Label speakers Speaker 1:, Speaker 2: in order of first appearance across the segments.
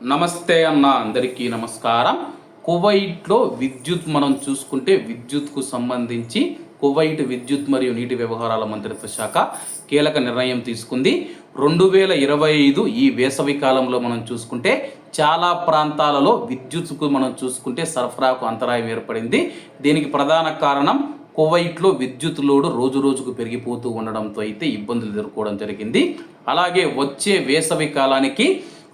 Speaker 1: నమస్తే అన్న అందరికీ నమస్కారం. కువైట్లో విద్యుత్ మనం చూసుకుంటే విద్యుత్కు సంబంధించి కువైట్ విద్యుత్ మరియు నీటి వ్యవహారాల మంత్రిత్వ శాఖ కీలక నిర్ణయం తీసుకుంది. రెండు వేల ఇరవై ఐదు ఈ వేసవి కాలంలో మనం చూసుకుంటే చాలా ప్రాంతాలలో విద్యుత్కు మనం చూసుకుంటే సరఫరాకు అంతరాయం ఏర్పడింది. దీనికి ప్రధాన కారణం కువైట్లో విద్యుత్ లోడు రోజు రోజుకు పెరిగిపోతూ ఉండడంతో అయితే ఇబ్బందులు ఎదుర్కోవడం జరిగింది. అలాగే వచ్చే వేసవి కాలానికి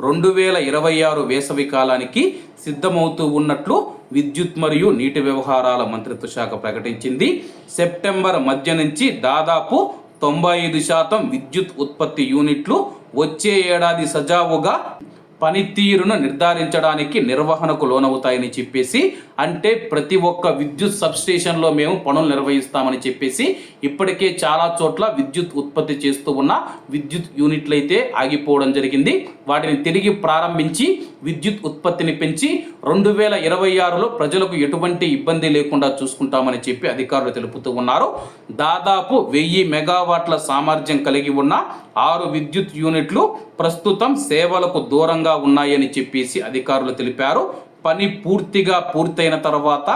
Speaker 1: రెండు వేల ఇరవై ఆరు వేసవి కాలానికి సిద్ధమవుతూ ఉన్నట్లు విద్యుత్ మరియు నీటి వ్యవహారాల మంత్రిత్వ శాఖ ప్రకటించింది. సెప్టెంబర్ మధ్య నుంచి దాదాపు తొంభై ఐదు శాతం విద్యుత్ ఉత్పత్తి యూనిట్లు వచ్చే ఏడాది సజావుగా పనితీరును నిర్ధారించడానికి నిర్వహణకు లోనవుతాయని చెప్పేసి అంటే ప్రతి ఒక్క విద్యుత్ సబ్స్టేషన్లో మేము పనులు నిర్వహిస్తామని చెప్పేసి ఇప్పటికే చాలా చోట్ల విద్యుత్ ఉత్పత్తి చేస్తూ ఉన్న విద్యుత్ యూనిట్లు అయితే ఆగిపోవడం జరిగింది. వాటిని తిరిగి ప్రారంభించి విద్యుత్ ఉత్పత్తిని పెంచి రెండు వేల ఇరవై ఆరులో ప్రజలకు ఎటువంటి ఇబ్బంది లేకుండా చూసుకుంటామని చెప్పి అధికారులు తెలుపుతూ ఉన్నారు. దాదాపు వెయ్యి మెగావాట్ల సామర్థ్యం కలిగి ఉన్న ఆరు విద్యుత్ యూనిట్లు ప్రస్తుతం సేవలకు దూరంగా ఉన్నాయని చెప్పేసి అధికారులు తెలిపారు. పని పూర్తిగా పూర్తయిన తర్వాత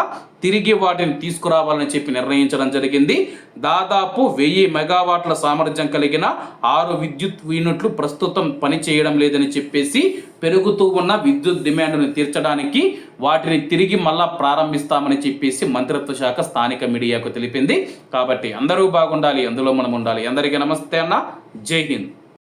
Speaker 1: తిరిగి వాటిని తీసుకురావాలని చెప్పి నిర్ణయించడం జరిగింది. దాదాపు వెయ్యి మెగావాట్ల సామర్థ్యం కలిగిన ఆరు విద్యుత్ యూనిట్లు ప్రస్తుతం పని చేయడం లేదని చెప్పేసి పెరుగుతూ ఉన్న విద్యుత్ డిమాండ్ను తీర్చడానికి వాటిని తిరిగి మళ్ళా ప్రారంభిస్తామని చెప్పేసి మంత్రిత్వ శాఖ స్థానిక మీడియాకు తెలిపింది. కాబట్టి అందరూ బాగుండాలి అందులో మనం ఉండాలి. అందరికీ నమస్తే అన్న. జై హింద్.